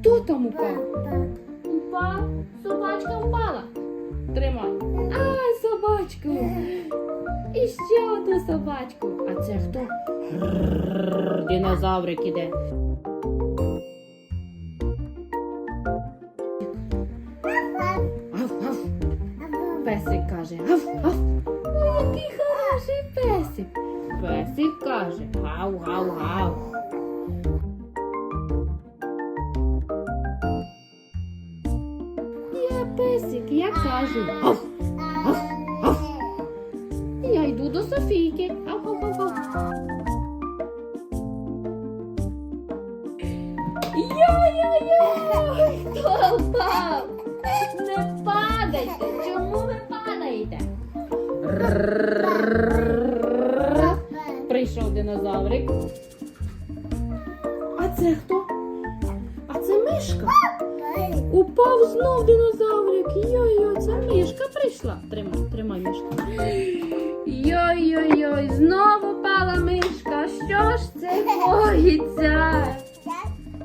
Хто там упав? Упав? Собачка впала. Тримай. Ай, собачку. І ще одну собачку. А це хто? Динозаврик іде. Песик каже. Гав, гав. Ой, який хороший песик. Песик каже. Гав, песик, я кажу. Я йду до Софійки. Гав, гав, гав. Йой-йой-йой! Хто впав? Не падайте! Чому ви падаєте? Прийшов динозаврик. А це хто? А це мишка. Упав знов динозаврик. Йой-йой, це мішка прийшла. Тримай, тримай мішка. Йой-йой-йой, знову пала мишка. Що ж це коїться?